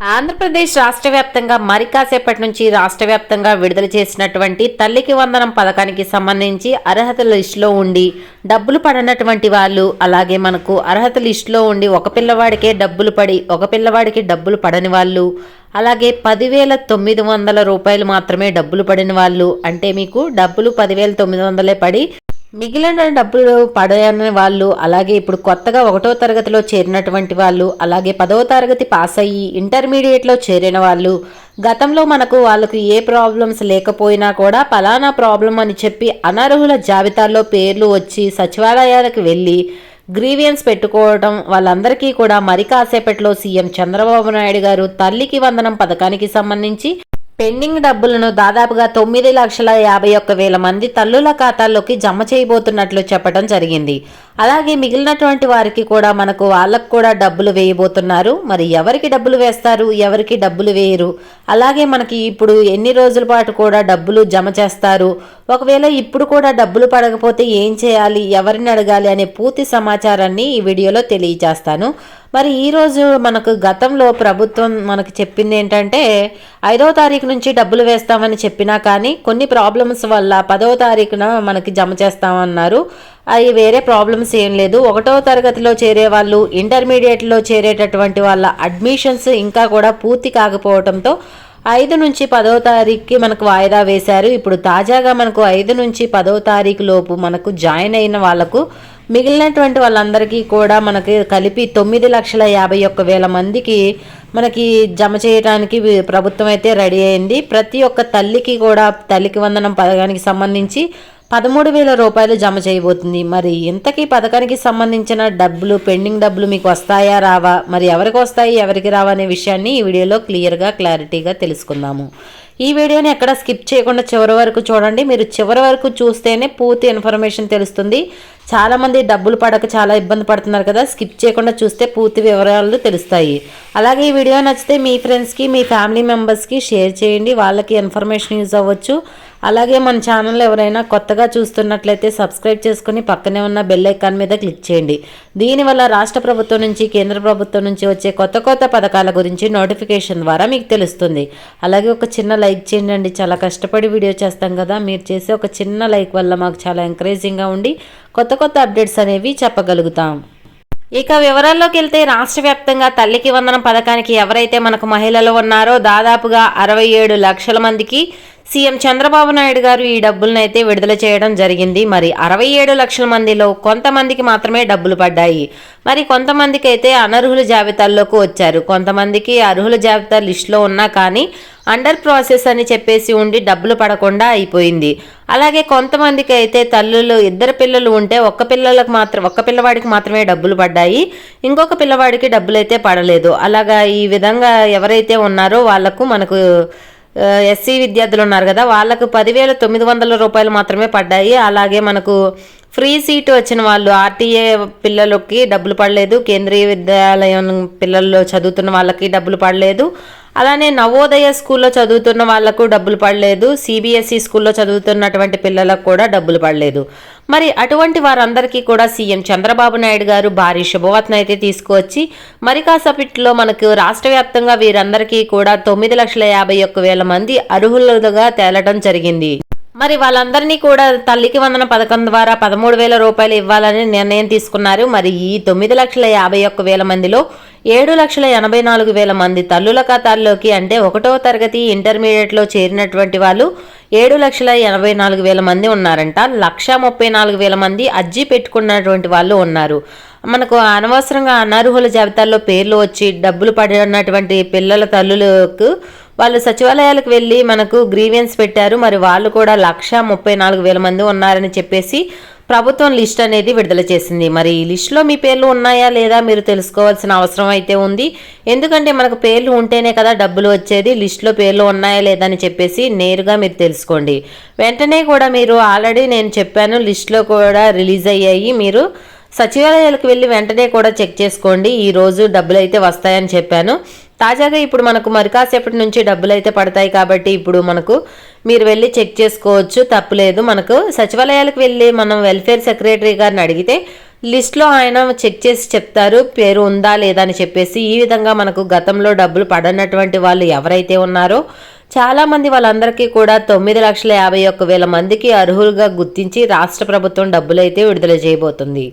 ఆంధ్రప్రదేశ్ రాష్ట్ర వ్యాప్తంగా మరి కాసేపటి నుంచి రాష్ట్ర వ్యాప్తంగా విడుదల చేసినటువంటి తల్లికి వందనం పథకానికి సంబంధించి అర్హత లిస్టులో ఉండి డబ్బులు పడనటువంటి వాళ్ళు అలాగే మనకు అర్హత లిస్టులో ఉండి ఒక పిల్లవాడికే డబ్బులు పడి ఒక పిల్లవాడికి డబ్బులు పడని వాళ్ళు అలాగే పదివేల తొమ్మిది వందల రూపాయలు మాత్రమే డబ్బులు పడిన వాళ్ళు అంటే మీకు డబ్బులు పదివేల తొమ్మిది వందలే పడి మిగిలిన డబ్బులు పడని వాళ్ళు అలాగే ఇప్పుడు కొత్తగా ఒకటో తరగతిలో చేరినటువంటి వాళ్ళు అలాగే పదవ తరగతి పాస్ అయ్యి ఇంటర్మీడియట్లో చేరిన వాళ్ళు గతంలో మనకు వాళ్ళకు ఏ ప్రాబ్లమ్స్ లేకపోయినా కూడా పలానా ప్రాబ్లం అని చెప్పి అనర్హుల జాబితాల్లో పేర్లు వచ్చి సచివాలయాలకు వెళ్ళి గ్రీవియన్స్ పెట్టుకోవడం వాళ్ళందరికీ కూడా మరి కాసేపట్లో సీఎం చంద్రబాబు నాయుడు గారు తల్లికి వందనం పథకానికి సంబంధించి పెండింగ్ డబ్బులను దాదాపుగా తొమ్మిది లక్షల యాభై ఒక్క వేల మంది తల్లుల ఖాతాల్లోకి జమ చేయబోతున్నట్లు చెప్పడం జరిగింది. అలాగే మిగిలినటువంటి వారికి కూడా మనకు వాళ్ళకు కూడా డబ్బులు వేయబోతున్నారు. మరి ఎవరికి డబ్బులు వేస్తారు? ఎవరికి డబ్బులు వేయరు? అలాగే మనకి ఇప్పుడు ఎన్ని రోజుల పాటు కూడా డబ్బులు జమ చేస్తారు? ఒకవేళ ఇప్పుడు కూడా డబ్బులు పడకపోతే ఏం చేయాలి? ఎవరిని అడగాలి? అనే పూర్తి సమాచారాన్ని ఈ వీడియోలో తెలియజేస్తాను. మరి ఈరోజు మనకు గతంలో ప్రభుత్వం మనకు చెప్పింది ఏంటంటే ఐదో తారీఖు నుంచి డబ్బులు వేస్తామని చెప్పినా కానీ కొన్ని ప్రాబ్లమ్స్ వల్ల పదవ తారీఖున మనకి జమ చేస్తామన్నారు. అవి వేరే ప్రాబ్లమ్స్ ఏం లేదు. ఒకటో తరగతిలో చేరే వాళ్ళు ఇంటర్మీడియట్లో చేరేటటువంటి వాళ్ళ అడ్మిషన్స్ ఇంకా కూడా పూర్తి కాకపోవడంతో ఐదు నుంచి పదో తారీఖుకి మనకు వాయిదా వేశారు. ఇప్పుడు తాజాగా మనకు ఐదు నుంచి పదో తారీఖు లోపు మనకు జాయిన్ అయిన వాళ్ళకు మిగిలినటువంటి వాళ్ళందరికీ కూడా మనకి కలిపి తొమ్మిది లక్షల యాభై ఒక్క వేల మందికి మనకి జమ చేయడానికి ప్రభుత్వం అయితే రెడీ అయింది. ప్రతి ఒక్క తల్లికి కూడా తల్లికి వందనం పథకానికి సంబంధించి పదమూడు వేల రూపాయలు జమ చేయబోతుంది. మరి ఇంతకీ పథకానికి సంబంధించిన డబ్బులు పెండింగ్ డబ్బులు మీకు వస్తాయా రావా? మరి ఎవరికి వస్తాయి ఎవరికి రావా అనే విషయాన్ని ఈ వీడియోలో క్లియర్గా క్లారిటీగా తెలుసుకుందాము. ఈ వీడియోని ఎక్కడ స్కిప్ చేయకుండా చివరి వరకు చూడండి. మీరు చివరి వరకు చూస్తేనే పూర్తి ఇన్ఫర్మేషన్ తెలుస్తుంది. చాలామంది డబ్బులు పడక చాలా ఇబ్బంది పడుతున్నారు కదా. స్కిప్ చేయకుండా చూస్తే పూర్తి వివరాలు తెలుస్తాయి. అలాగే ఈ వీడియో నచ్చితే మీ ఫ్రెండ్స్కి మీ ఫ్యామిలీ మెంబర్స్కి షేర్ చేయండి. వాళ్ళకి ఇన్ఫర్మేషన్ యూజ్ అవ్వచ్చు. అలాగే మన ఛానల్ ఎవరైనా కొత్తగా చూస్తున్నట్లయితే సబ్స్క్రైబ్ చేసుకుని పక్కనే ఉన్న బెల్ ఐకాన్ మీద క్లిక్ చేయండి. దీనివల్ల రాష్ట్ర ప్రభుత్వం నుంచి కేంద్ర ప్రభుత్వం నుంచి వచ్చే కొత్త కొత్త పథకాల గురించి నోటిఫికేషన్ ద్వారా మీకు తెలుస్తుంది. అలాగే ఒక చిన్న లైక్ చేయండి చాలా కష్టపడి వీడియో చేస్తాం కదా. మీరు చేసే ఒక చిన్న లైక్ వల్ల మాకు చాలా ఎంకరేజింగ్గా ఉండి కొత్త కొత్త అప్డేట్స్ అనేవి చెప్పగలుగుతాం. ఇక వివరాల్లోకి వెళ్తే రాష్ట్ర వ్యాప్తంగా తల్లికి వందనం పథకానికి ఎవరైతే మనకు మహిళలు ఉన్నారో దాదాపుగా అరవై ఏడు లక్షల మందికి సీఎం చంద్రబాబు నాయుడు గారు ఈ డబ్బులనైతే అయితే విడుదల చేయడం జరిగింది. మరి అరవై ఏడు లక్షల మందిలో కొంతమందికి మాత్రమే డబ్బులు పడ్డాయి. మరి కొంతమందికి అయితే అనర్హుల జాబితాల్లోకి వచ్చారు. కొంతమందికి అర్హుల జాబితా లిస్టులో ఉన్నా కానీ అండర్ ప్రాసెస్ అని చెప్పేసి ఉండి డబ్బులు పడకుండా అయిపోయింది. అలాగే కొంతమందికి అయితే తల్లులు ఇద్దరు పిల్లలు ఉంటే ఒక్క పిల్లలకు మాత్రం ఒక్క పిల్లవాడికి మాత్రమే డబ్బులు పడ్డాయి. ఇంకొక పిల్లవాడికి డబ్బులు అయితే పడలేదు. అలాగా ఈ విధంగా ఎవరైతే ఉన్నారో వాళ్ళకు మనకు ఎస్సీ విద్యార్థులు ఉన్నారు కదా వాళ్ళకు పదివేల తొమ్మిది వందల రూపాయలు మాత్రమే పడ్డాయి. అలాగే మనకు ఫ్రీ సీటు వచ్చిన వాళ్ళు ఆర్టీఏ పిల్లలకి డబ్బులు పడలేదు. కేంద్రీయ విద్యాలయం పిల్లల్లో చదువుతున్న వాళ్ళకి డబ్బులు పడలేదు. అలానే నవోదయ స్కూల్లో చదువుతున్న వాళ్ళకు డబ్బులు పడలేదు. సిబిఎస్ఈ స్కూల్లో చదువుతున్నటువంటి పిల్లలకు కూడా డబ్బులు పడలేదు. మరి అటువంటి వారందరికీ కూడా సీఎం చంద్రబాబు నాయుడు గారు భారీ శుభవార్తను అయితే తీసుకువచ్చి మరి కాసేపట్లో మనకు రాష్ట్ర వ్యాప్తంగా వీరందరికీ కూడా తొమ్మిది లక్షల యాభై ఒక్క వేల మంది అర్హులుగా తేలడం జరిగింది. మరి వాళ్ళందరినీ కూడా తల్లికి వందన పథకం ద్వారా పదమూడు వేల రూపాయలు ఇవ్వాలని నిర్ణయం తీసుకున్నారు. మరి ఈ తొమ్మిది లక్షల యాభై ఒక్క వేల మందిలో ఏడు లక్షల ఎనభై నాలుగు వేల మంది తల్లుల ఖాతాల్లోకి అంటే ఒకటో తరగతి ఇంటర్మీడియట్లో చేరినటువంటి వాళ్ళు ఏడు లక్షల ఎనభై నాలుగు వేల మంది ఉన్నారంట. లక్ష ముప్పై నాలుగు వేల మంది అర్జీ పెట్టుకున్నటువంటి వాళ్ళు ఉన్నారు. మనకు అనవసరంగా అనర్హుల జాబితాల్లో పేర్లు వచ్చి డబ్బులు పడినటువంటి పిల్లల తల్లులకు వాళ్ళు సచివాలయాలకు వెళ్ళి మనకు గ్రీవియన్స్ పెట్టారు. మరి వాళ్ళు కూడా లక్ష ముప్పై నాలుగు వేల మంది ఉన్నారని చెప్పేసి ప్రభుత్వం లిస్ట్ అనేది విడుదల చేసింది. మరి ఈ లిస్టులో మీ పేర్లు ఉన్నాయా లేదా మీరు తెలుసుకోవాల్సిన అవసరం అయితే ఉంది. ఎందుకంటే మనకు పేర్లు ఉంటేనే కదా డబ్బులు వచ్చేది లిస్టులో పేర్లు ఉన్నాయా లేదా అని చెప్పేసి నేరుగా మీరు తెలుసుకోండి. వెంటనే కూడా మీరు ఆల్రెడీ నేను చెప్పాను లిస్టులో కూడా రిలీజ్ అయ్యాయి. మీరు సచివాలయాలకు వెళ్ళి వెంటనే కూడా చెక్ చేసుకోండి. ఈ రోజు డబ్బులు అయితే వస్తాయని చెప్పాను. తాజాగా ఇప్పుడు మనకు మరి కాసేపటి నుంచి డబ్బులు అయితే పడతాయి కాబట్టి ఇప్పుడు మనకు మీరు వెళ్ళి చెక్ చేసుకోవచ్చు. తప్పులేదు మనకు సచివాలయాలకు వెళ్ళి మనం వెల్ఫేర్ సెక్రటరీ గారిని అడిగితే లిస్ట్లో ఆయన చెక్ చేసి చెప్తారు. పేరు ఉందా లేదా అని చెప్పేసి ఈ విధంగా మనకు గతంలో డబ్బులు పడనటువంటి వాళ్ళు ఎవరైతే ఉన్నారో చాలామంది వాళ్ళందరికీ కూడా తొమ్మిది లక్షల యాభై ఒక్క వేల మందికి అర్హులుగా గుర్తించి రాష్ట్ర ప్రభుత్వం డబ్బులు అయితే విడుదల చేయబోతుంది.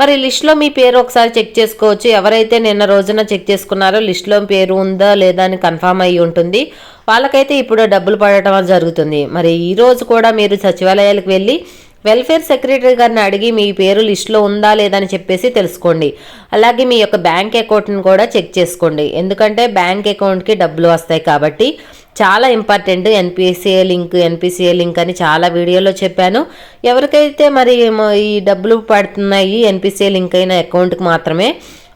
మరి లిస్టులో మీ పేరు ఒకసారి చెక్ చేసుకోవచ్చు. ఎవరైతే నిన్న రోజున చెక్ చేసుకున్నారో లిస్టులో పేరు ఉందా లేదా అని కన్ఫామ్ అయ్యి ఉంటుంది. వాళ్ళకైతే ఇప్పుడు డబ్బులు పడటం జరుగుతుంది. మరి ఈరోజు కూడా మీరు సచివాలయాలకు వెళ్ళి వెల్ఫేర్ సెక్రటరీ గారిని అడిగి మీ పేరు లిస్టులో ఉందా లేదా అని చెప్పేసి తెలుసుకోండి. అలాగే మీ యొక్క బ్యాంక్ అకౌంట్ని కూడా చెక్ చేసుకోండి. ఎందుకంటే బ్యాంక్ అకౌంట్కి డబ్బులు వస్తాయి కాబట్టి చాలా important NPCI link NPCI link అని చాలా వీడియోలో చెప్పాను. ఎవరికైతే మరి ఈ డబ్బులు పడుతున్నాయి ఎన్పిసిఏ లింక్ అయిన అకౌంట్కి మాత్రమే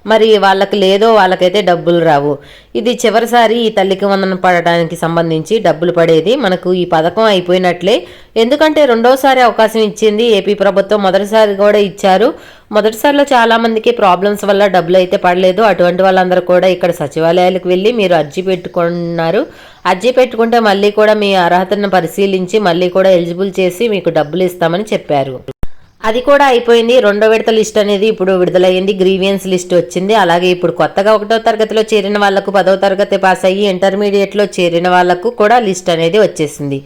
మరి వాళ్ళకి లేదో వాళ్ళకైతే డబ్బులు రావు. ఇది చివరిసారి ఈ తల్లికి వందన పడడానికి సంబంధించి డబ్బులు పడేది మనకు ఈ పథకం అయిపోయినట్లే. ఎందుకంటే రెండోసారి అవకాశం ఇచ్చింది ఏపీ ప్రభుత్వం మొదటిసారి కూడా ఇచ్చారు. మొదటిసారిలో చాలామందికి ప్రాబ్లమ్స్ వల్ల డబ్బులు అయితే పడలేదు. అటువంటి వాళ్ళందరూ కూడా ఇక్కడ సచివాలయాలకు వెళ్ళి మీరు అర్జీ పెట్టుకున్నారు. అర్జీ పెట్టుకుంటే మళ్ళీ కూడా మీ అర్హతను పరిశీలించి మళ్ళీ కూడా ఎలిజిబుల్ చేసి మీకు డబ్బులు ఇస్తామని చెప్పారు. అది కూడా అయిపోయింది. రెండో విడత లిస్ట్ అనేది ఇప్పుడు విడుదలయ్యింది. గ్రీవియన్స్ లిస్ట్ వచ్చింది. అలాగే ఇప్పుడు కొత్తగా ఒకటో తరగతిలో చేరిన వాళ్ళకు పదో తరగతి పాస్ అయ్యి ఇంటర్మీడియట్లో చేరిన వాళ్ళకు కూడా లిస్ట్ అనేది వచ్చేసింది.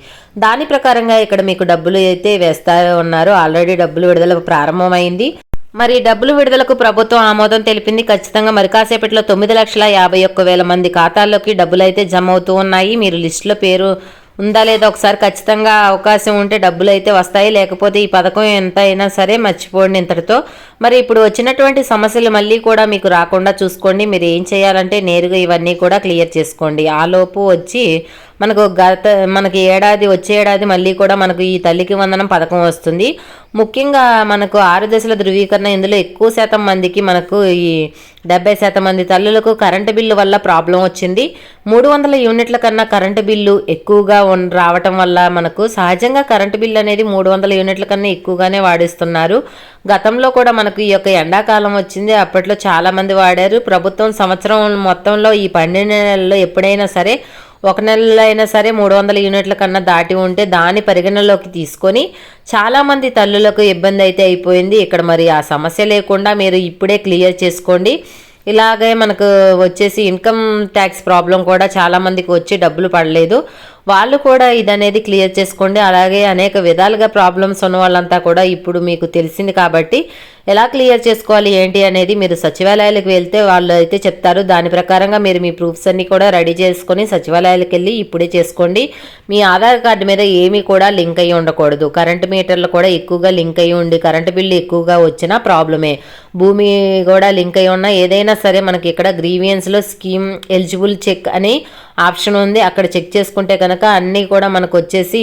దాని ప్రకారంగా ఇక్కడ మీకు డబ్బులు అయితే వేస్తా ఉన్నారు. ఆల్రెడీ డబ్బులు విడుదల ప్రారంభమైంది. మరి డబ్బులు విడుదలకు ప్రభుత్వం ఆమోదం తెలిపింది. ఖచ్చితంగా మరి కాసేపట్లో తొమ్మిది లక్షల యాభై ఒక్క వేల మంది ఖాతాల్లోకి డబ్బులు అయితే జమ అవుతూ ఉన్నాయి. మీరు లిస్టులో పేరు ఉందా లేదా ఒకసారి ఖచ్చితంగా అవకాశం ఉంటే డబ్బులు అయితే వస్తాయి. లేకపోతే ఈ పథకం ఎంత అయినా సరే మర్చిపోండి ఇంతటితో. మరి ఇప్పుడు వచ్చినటువంటి సమస్యలు మళ్ళీ కూడా మీకు రాకుండా చూసుకోండి. మీరు ఏం చేయాలంటే నేరుగా ఇవన్నీ కూడా క్లియర్ చేసుకోండి. ఆలోపు వచ్చి మనకు గత మనకి ఏడాది వచ్చే ఏడాది మళ్ళీ కూడా మనకు ఈ తల్లికి వందనం పథకం వస్తుంది. ముఖ్యంగా మనకు ఆరు దశల ధృవీకరణ ఇందులో ఎక్కువ శాతం మందికి మనకు ఈ డెబ్బై శాతం మంది తల్లులకు కరెంటు బిల్లు వల్ల ప్రాబ్లం వచ్చింది. మూడు వందల యూనిట్ల కన్నా కరెంటు బిల్లు ఎక్కువగా రావటం వల్ల మనకు సహజంగా కరెంటు బిల్లు అనేది మూడు వందల యూనిట్ల కన్నా ఎక్కువగానే వాడిస్తున్నారు. గతంలో కూడా మనకు ఈ యొక్క ఎండాకాలం వచ్చింది. అప్పట్లో చాలామంది వాడారు. ప్రభుత్వం సంవత్సరం మొత్తంలో ఈ పన్నెండు నెలల్లో ఎప్పుడైనా సరే ఒక నెలలో అయినా సరే మూడు వందల యూనిట్ల కన్నా దాటి ఉంటే దాని పరిగణలోకి తీసుకొని చాలామంది తల్లులకు ఇబ్బంది అయితే అయిపోయింది. ఇక్కడ మరి ఆ సమస్య లేకుండా మీరు ఇప్పుడే క్లియర్ చేసుకోండి. ఇలాగే మనకు వచ్చేసి ఇన్కమ్ ట్యాక్స్ ప్రాబ్లం కూడా చాలామందికి వచ్చి డబ్బులు పడలేదు. వాళ్ళు కూడా ఇదనేది క్లియర్ చేసుకోండి. అలాగే అనేక విధాలుగా ప్రాబ్లమ్స్ ఉన్న వాళ్ళంతా కూడా ఇప్పుడు మీకు తెలిసింది కాబట్టి ఎలా క్లియర్ చేసుకోవాలి ఏంటి అనేది మీరు సచివాలయాలకు వెళ్తే వాళ్ళు అయితే చెప్తారు. దాని ప్రకారంగా మీరు మీ ప్రూఫ్స్ అన్నీ కూడా రెడీ చేసుకొని సచివాలయాలకు వెళ్ళి ఇప్పుడే చేసుకోండి. మీ ఆధార్ కార్డు మీద ఏమీ కూడా లింక్ అయ్యి ఉండకూడదు. కరెంటు మీటర్లు కూడా ఎక్కువగా లింక్ అయ్యి ఉండి కరెంటు బిల్లు ఎక్కువగా వచ్చినా ప్రాబ్లమే. భూమి కూడా లింక్ అయ్యి ఉన్నా ఏదైనా సరే మనకి ఇక్కడ గ్రీవియన్స్లో స్కీమ్ ఎలిజిబుల్ చెక్ అని ఆప్షన్ ఉంది. అక్కడ చెక్ చేసుకుంటే కనుక అన్నీ కూడా మనకు వచ్చేసి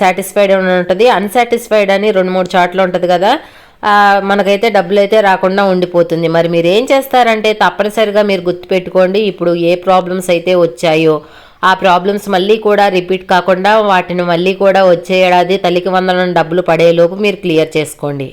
సాటిస్ఫైడ్ ఉంటుంది. అన్సాటిస్ఫైడ్ అని రెండు మూడు చాట్లు ఉంటుంది కదా. మనకైతే డబ్బులు అయితే రాకుండా ఉండిపోతుంది. మరి మీరు ఏం చేస్తారంటే తప్పనిసరిగా మీరు గుర్తుపెట్టుకోండి ఇప్పుడు ఏ ప్రాబ్లమ్స్ అయితే వచ్చాయో. ఆ ప్రాబ్లమ్స్ మళ్ళీ కూడా రిపీట్ కాకుండా వాటిని మళ్ళీ కూడా వచ్చే ఏడాది తల్లికి వందలను డబ్బులు పడేలోపు మీరు క్లియర్ చేసుకోండి.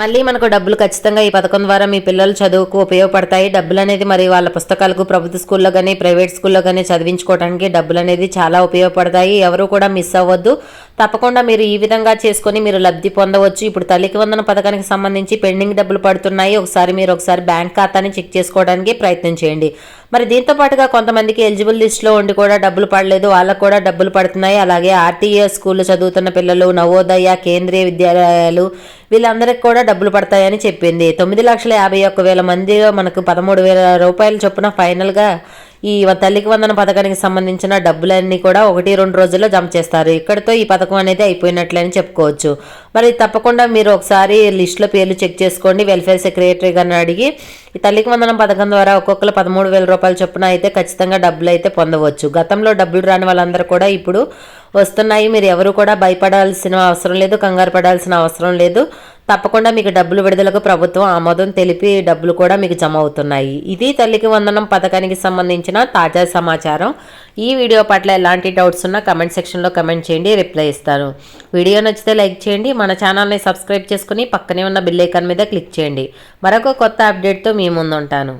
మళ్ళీ మనకు డబ్బులు ఖచ్చితంగా ఈ పథకం ద్వారా మీ పిల్లల చదువుకు ఉపయోగపడతాయి. డబ్బులు అనేది మరి వాళ్ళ పుస్తకాలకు ప్రభుత్వ స్కూల్లో కానీ ప్రైవేట్ స్కూల్లో కానీ చదివించుకోవడానికి డబ్బులు అనేది చాలా ఉపయోగపడతాయి. ఎవరు కూడా మిస్ అవ్వద్దు. తప్పకుండా మీరు ఈ విధంగా చేసుకొని మీరు లబ్ధి పొందవచ్చు. ఇప్పుడు తల్లికి వందన పథకానికి సంబంధించి పెండింగ్ డబ్బులు పడుతున్నాయి. ఒకసారి మీరు ఒకసారి బ్యాంక్ ఖాతాని చెక్ చేసుకోవడానికి ప్రయత్నం చేయండి. మరి దీంతో పాటుగా కొంతమందికి ఎలిజిబుల్ లిస్ట్లో ఉండి కూడా డబ్బులు పడలేదు. వాళ్ళకు కూడా డబ్బులు పడుతున్నాయి. అలాగే ఆర్టీఏ స్కూల్లో చదువుతున్న పిల్లలు నవోదయ కేంద్రీయ విద్యాలయాలు వీళ్ళందరికీ కూడా డబ్బులు పడతాయని చెప్పింది. తొమ్మిది లక్షల యాభై ఒక్క వేల మందిలో మనకు పదమూడు వేల రూపాయలు చొప్పున ఫైనల్గా ఈ తల్లికి వందన పథకానికి సంబంధించిన డబ్బులన్నీ కూడా ఒకటి రెండు రోజుల్లో జమ చేస్తారు. ఇక్కడితో ఈ పథకం అనేది అయిపోయినట్లని చెప్పుకోవచ్చు. మరి తప్పకుండా మీరు ఒకసారి లిస్టులో పేర్లు చెక్ చేసుకోండి. వెల్ఫేర్ సెక్రటరీ గారిని అడిగి ఈ తల్లికి వందనం పథకం ద్వారా ఒక్కొక్కరు పదమూడు వేల రూపాయల చొప్పున అయితే ఖచ్చితంగా డబ్బులు అయితే పొందవచ్చు. గతంలో డబ్బులు రాని వాళ్ళందరూ కూడా ఇప్పుడు వస్తున్నాయి. మీరు ఎవరు కూడా భయపడాల్సిన అవసరం లేదు కంగారు పడాల్సిన అవసరం లేదు. తప్పకుండా మీకు డబ్బులు విడుదలకు ప్రభుత్వం ఆమోదం తెలిపి డబ్బులు కూడా మీకు జమ అవుతున్నాయి. ఇది తల్లికి వందనం పథకానికి సంబంధించిన తాజా సమాచారం. ఈ వీడియో పట్ల ఎలాంటి డౌట్స్ ఉన్నా కమెంట్ సెక్షన్లో కమెంట్ చేయండి రిప్లై ఇస్తాను. వీడియో నచ్చితే లైక్ చేయండి మన ఛానల్ని సబ్స్క్రైబ్ చేసుకుని పక్కనే ఉన్న బిల్ ఐకాన్ మీద క్లిక్ చేయండి. మరొక కొత్త అప్డేట్తో మీ ముందుంటాను.